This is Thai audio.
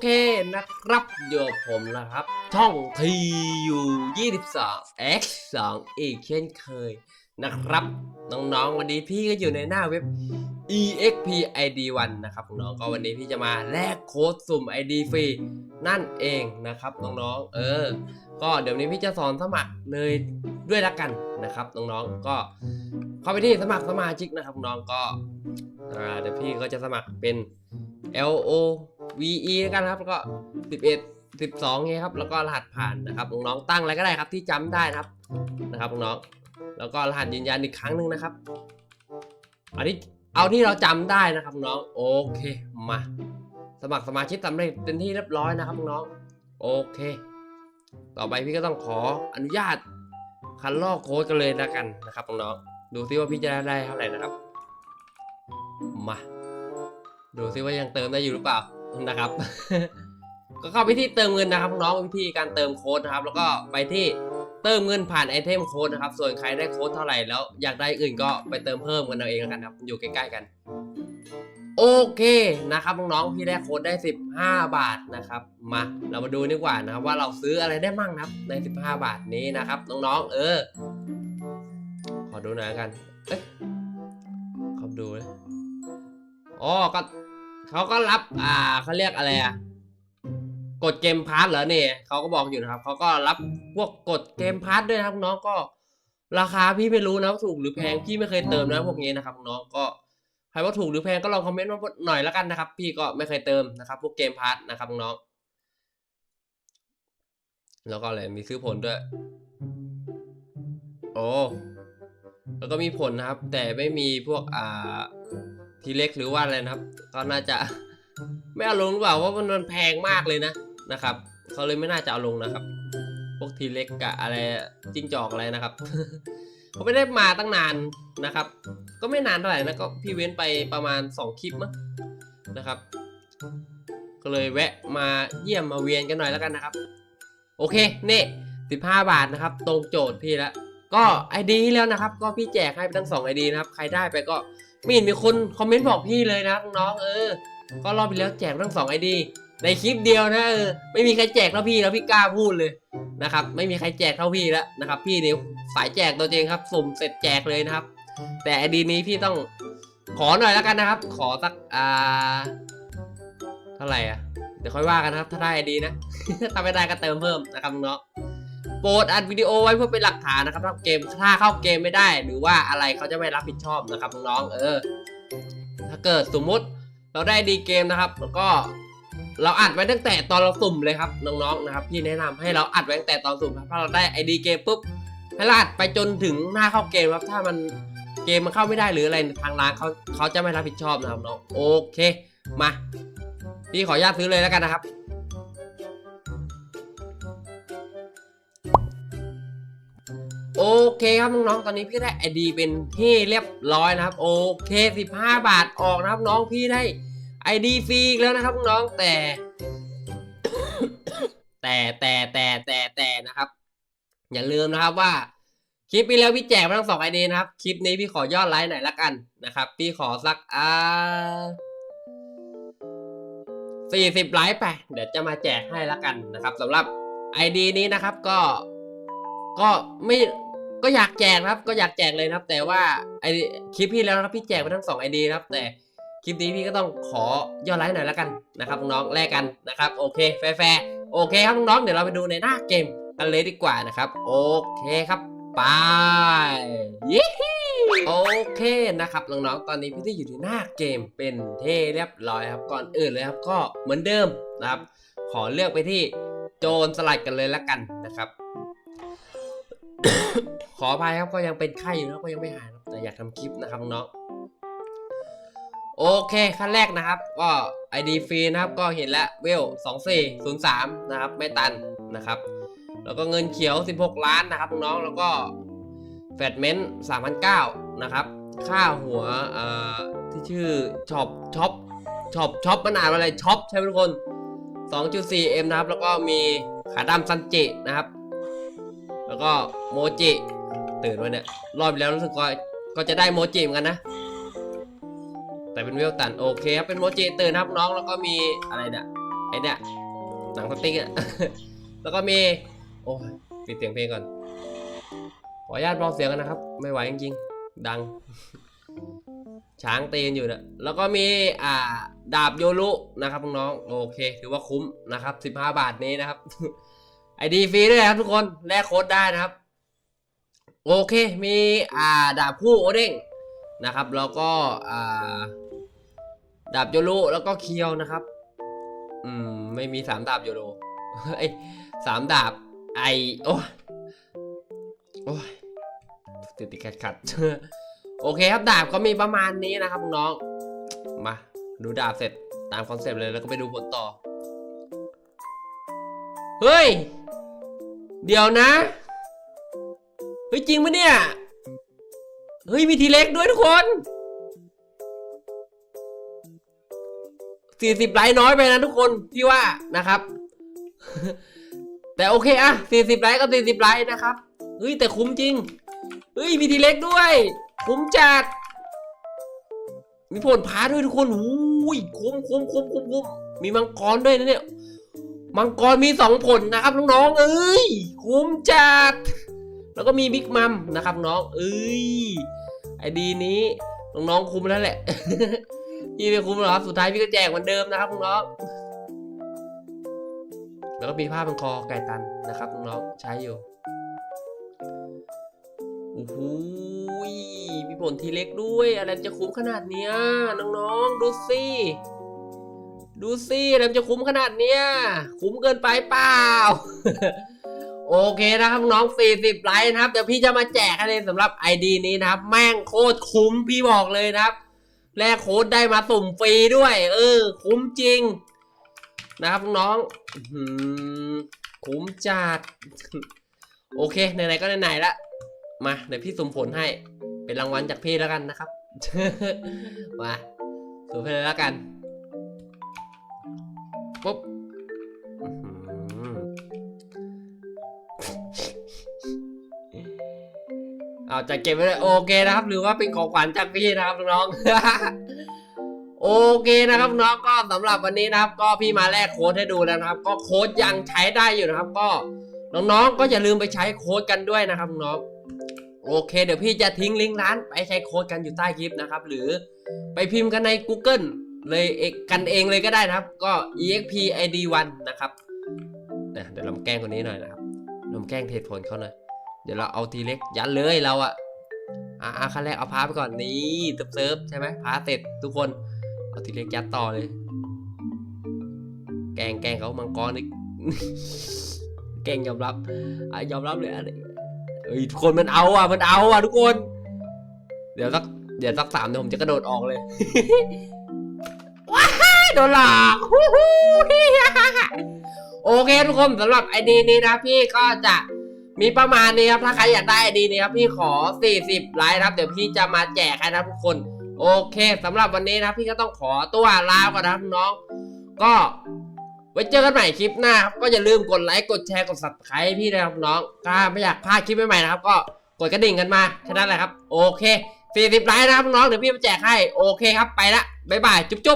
เคนะครับอยู่กับผมนะครับ ช่องทียู22 x 2อีกเช่นเคยนะครับ น้องๆ วันนี้พี่ก็อยู่ในหน้าเว็บ exp id 1นะครับน้องก็วันนี้พี่จะมาแลกโค้ดสุ่ม id ฟรีนั่นเองนะครับน้องๆ เออ ก็เดี๋ยวนี้พี่จะสอนสมัครเลยด้วยละกันนะครับน้องๆ ก็เข้าไปที่สมัครสมาชิกนะครับน้องก็เดี๋ยวพี่ก็จะสมัครเป็น L O V E แล้วกันครับแล้วก็ 11 12ไงครับ แล้วก็รหัสผ่านนะครับน้องๆตั้งอะไรก็ได้ครับที่จำได้นะครับนะครับน้องๆแล้วก็รหัสยืนยันอีกครั้งหนึ่งนะครับ อันนี้เอาที่เราจำได้นะครับน้องโอเคมา สมัครสมาชิกสำเร็จเป็นที่เรียบร้อยนะครับน้องโอเค ต่อไปพี่ก็ต้องขออนุญาตคันลอกโค้ดกันเลยแล้วกันนะครับน้องดูซิว่าพี่จะได้เท่าไหร่นะครับมาดูซิว่ายังเติมได้อยู่หรือเปล่า นะครับ ก็เข้าไปที่เติมเงินนะครับน้องวิธีการเติมโค้ดนะครับ แล้วก็ไปที่เติมเงินผ่านไอเทมโค้ดนะครับ ส่วนใครได้โค้ดเท่าไหร่แล้วอยากได้อื่นก็ไปเติมเพิ่มกันเอาเองแล้วกันครับ อยู่ใกล้ๆกัน โอเคนะครับน้องๆพี่ได้โค้ดได้ 15 บาทนะครับ มาเรามาดูดีกว่านะครับ ว่าเราซื้ออะไรได้มั่งนะครับใน 15 บาทนี้นะครับ น้องๆ เออ ขอดูหน่อยละกัน เอ้ยขอดูเลยอ๋อก็ เขาก็รับ อ่าเขาเรียกอะไรอะกดเกมพาร์ทเหรอเนี่ยเขาก็บอกอยู่นะครับเขาก็รับพวกกดเกมพาร์ทด้วยนะครับน้องก็ ราคาพี่ไม่รู้นะว่าถูกหรือแพงพี่ไม่เคยเติมนะพวกนี้นะครับน้องก็ใครว่าถูกหรือแพงก็ลองคอมเมนต์มาหน่อยแล้วกันนะครับ พี่ก็ไม่เคยเติมนะครับ พวกเกมพาร์ทนะครับน้องแล้วก็อะไรมีซื้อผลด้วย โอ้แล้วก็มีผลนะครับ แต่ไม่มีพวกอ่า ทีเล็กหรือว่าอะไรนะครับก็น่าจะไม่เอาลงหรือเปล่าว่ามันมันแพงมากเลยนะนะครับเขาเลยไม่น่าจะเอาลงนะครับ พวกทีเล็กกับอะไรจิ้งจอกอะไรนะครับเขาไม่ได้มาตั้งนานนะครับ ก็ไม่นานเท่าไหร่นะก็พี่เว้นไปประมาณ 2 คลิปมั้งนะครับ ก็เลยแวะมาเยี่ยมมาเวียนกันหน่อยแล้วกันนะครับ โอเคเนี่15บาทนะครับ ตรงโจทย์พี่แล้วก็ไอดีแล้วนะครับ ก็พี่แจกให้ไปทั้ง2ไอดีนะครับ ใครได้ไปก็ ไม่เห็นมีคนคอมเมนต์บอกพี่เลยนะน้องๆเออ ก็รอบไปแล้วแจกทั้ง2ไอดี ในคลิปเดียวนะเออไม่มีใครแจกเท่าพี่แล้วพี่กล้าพูดเลยนะครับ ไม่มีใครแจกเท่าพี่แล้วนะครับ พี่นี่สายแจกตัวจริงครับสุ่มเสร็จแจกเลยนะครับ แต่ไอดีนี้พี่ต้องขอหน่อยแล้วกันนะครับ ขอสักอ่าเท่าไหร่อะเดี๋ยวค่อยว่ากันนะครับ ถ้าได้ไอดีนะ ถ้าไม่ได้ก็เติมเพิ่มนะครับน้อง โปรดอัดวิดีโอไว้เพื่อเป็นหลักฐานนะครับถ้าเกมถ้าเข้าเกมไม่ได้ หรือว่าอะไรเขาจะไม่รับผิดชอบนะครับน้องๆเออ ถ้าเกิดสมมุติเราได้ดีเกมนะครับ แล้วก็เราอัดไว้ตั้งแต่ตอนเราสุ่มเลยครับน้องๆนะครับพี่แนะนำให้เราอัดไว้ตั้งแต่ตอนสุ่มครับถ้าเราได้ไอดีเกมปุ๊บให้เราอัดไปจนถึงหน้าเข้าเกมครับถ้ามันเกมมันเข้าไม่ได้หรืออะไรทางร้านเขาเขาจะไม่รับผิดชอบนะครับน้องโอเคมาพี่ขออนุญาตซื้อเลยแล้วกันนะครับ โอเคครับน้องๆ ตอนนี้พี่ได้ไอดีเป็นที่เรียบร้อยนะครับ โอเค 15 บาทออกนะครับน้องพี่ได้ไอดีฟรีแล้วนะครับน้องแต่ แต่แต่แต่แต่แต่นะครับ อย่าลืมนะครับว่าคลิปนี้แล้วพี่แจกมาทั้งสองไอเดีนะครับ คลิปนี้พี่ขอยอดไลค์หน่อยละกันนะครับ พี่ขอสักอ่าสี่สิบไลค์ไป เดี๋ยวจะมาแจกให้ละกันนะครับสำหรับไอดีนี้นะครับก็ก็ไม่ ก็อยากแจกนะครับก็อยากแจกเลยนะครับ แต่ว่าไอคลิปพี่แล้วนะครับพี่แจกไปทั้งสองไอดีนะครับ แต่คลิปนี้พี่ก็ต้องขอยอดไลค์หน่อยแล้วกันนะครับน้องๆแลกกันนะครับโอเคแฟร์ๆโอเคครับน้องๆเดี๋ยวเราไปดูในหน้าเกมกันเลยดีกว่านะครับ โอเคครับไปยี่โอเคนะครับน้องๆตอนนี้พี่ได้อยู่ที่หน้าเกมเป็นเท่เรียบร้อยครับก่อนอื่นเลยครับก็เหมือนเดิมนะครับ ขอเลือกไปที่โจรสลัดกันเลยละกันนะครับ ขออภัยครับก็ยังเป็นไข้อยู่นะก็ยังไม่หายครับแต่อยากทำคลิปนะครับน้องโอเคขั้นแรกนะครับ ก็ ID ฟรีนะครับก็เห็นแล้วเวล2403 นะครับ ไม่ตันนะครับ แล้วก็เงินเขียว 16 ล้านนะครับน้องแล้วก็แฟดเมนต์3,009นะครับ ค่าหัวที่ชื่อช็อปช็อปช็อปช็อปมันอ่านว่าอะไรช็อปใช่ไหมทุกคน 2.4M นะครับ แล้วก็มีขาดำซันจินะครับ แล้วก็โมจิตื่นมาเนี่ย รอบแล้วรู้สึกว่าก็จะได้โมจิเหมือนกันนะ แต่เป็นเวลตันโอเคครับ เป็นโมจิตื่นครับน้อง แล้วก็มีอะไรเนี่ยไอเนี่ยหนังสติ๊กอะแล้วก็มี โอ้ยปิดเสียงเพลงก่อน ขออนุญาตเบาเสียงกันนะครับ ไม่ไหวจริงๆ ดัง ช้างตีนอยู่นะแล้วก็มีอ่าดาบโยรุนะครับน้อง โอเค ถือว่าคุ้มนะครับ 15 บาทนี้นะครับ ไอดีฟรีด้วยครับทุกคนแลกโค้ดได้นะครับ โอเคมีอ่าดาบคู่โอเด้งนะครับ แล้วก็อ่าดาบโยรุแล้วก็เคียวนะครับ อืม ไม่มีสามดาบโยโรเอ้ยสามดาบไอโอ้ยโอ้ยติดติดขัดขัดโอเคครับดาบก็มีประมาณนี้นะครับน้องมาดูดาบเสร็จตามคอนเซปต์เลยแล้วก็ไปดูผลต่อ เฮ้ย เดี๋ยวนะ เฮ้ยจริงปะเนี่ย เฮ้ยมีทีเล็กด้วยทุกคนสี่สิบไลค์น้อยไปนะทุกคนพี่ว่านะครับ แต่โอเคอะสี่สิบไลค์ก็สี่สิบไลค์นะครับ เฮ้ยแต่คุ้มจริง เฮ้ยมีทีเล็กด้วย คุ้มจัด มีผลพาด้วยทุกคนอุ้ยคุ้มคุ้มคุ้มคุ้มคุ้มมีมังกรด้วยนะเนี่ย มังกรมีสองผลนะครับน้องๆเอ้ยคุ้มจัด แล้วก็มีบิ๊กมัมนะครับน้องเอ้ยไอดีนี้น้องๆคุ้มแล้วแหละพี่ไม่คุ้มหรอครับสุดท้ายพี่ก็แจกเหมือนเดิมนะครับน้องแล้วก็มีผ้าพันคอไก่ตันนะครับน้องใช้อยู่โอ้โหมีผลทีเล็กด้วย อะไรจะคุ้มขนาดเนี้ยน้องๆดูสิ ดูสิอะไรมันจะคุ้มขนาดเนี้ย คุ้มเกินไปเปล่า โอเคนะครับน้อง 40 ไลค์นะครับ เดี๋ยวพี่จะมาแจกให้เลยสำหรับ ID นี้นะครับ แม่งโคตรคุ้มพี่บอกเลยนะครับ แลกโค้ดได้มาสุ่มฟรีด้วย เออ คุ้มจริง นะครับน้องอคุ้มจัด โอเค ไหนๆก็ไหนๆละ มา เดี๋ยวพี่สุ่มผลให้ เป็นรางวัลจากพี่แล้วกันนะครับ มาสุ่มให้แล้วกัน ปุ๊บเอาจะเก็บไว้เลยโอเคนะครับ หรือว่าเป็นของขวัญจากพี่นะครับน้องโอเคนะครับน้องก็สำหรับวันนี้นะครับ ก็พี่มาแลกโค้ดให้ดูแล้วนะครับ ก็โค้ดยังใช้ได้อยู่นะครับ ก็น้องๆก็อย่าลืมไปใช้โค้ดกันด้วยนะครับน้องโอเค เดี๋ยวพี่จะทิ้งลิงก์ร้านไปใช้โค้ดกันอยู่ใต้คลิปนะครับ หรือไปพิมพ์กันใน Google เลยเอกกันเองเลยก็ได้นะครับ ก็ exp id 1 นะครับนะเดี๋ยวเราแกล้งคนนี้หน่อยนะครับเราแกล้งเทรดผลเขาหน่อยเดี๋ยวเราเอาทีเล็กยันเลยเราอะอะอะขั้นแรกเอาพาไปก่อนนี่เติมเซิร์ฟใช่ไหมพาเสร็จทุกคนเอาทีเล็กยัดต่อเลย แกล้งแกล้งเขามังกรอีกแกล้งยอมรับอะยอมรับเลยอันนี้เอ้ยทุกคนมันเอาอะมันเอาอะทุกคน เดี๋ยวสักเดี๋ยวสักสามเดี๋ยวผมจะกระโดดออกเลย โดนหลอกฮู้ฮู้โอเคทุกคนสำหรับไอดีนี้นะพี่ก็จะมีประมาณนี้ครับ ถ้าใครอยากได้ไอดีนี้ครับพี่ขอ 40 ไลค์ครับ เดี๋ยวพี่จะมาแจกให้นะทุกคน โอเคสำหรับวันนี้นะพี่ก็ต้องขอตัวลาก่อนนะน้อง ก็ไว้เจอกันใหม่คลิปหน้าครับก็อย่าลืมกดไลค์กดแชร์กด subscribe พี่นะครับน้องถ้าไม่อยากพลาดคลิปใหม่ๆนะครับ ก็กดกระดิ่งกันมาแค่นั้นแหละครับ โอเค40ไลค์นะครับน้องเดี๋ยวพี่มาแจกให้โอเคครับไปละบ๊ายบายจุ๊บ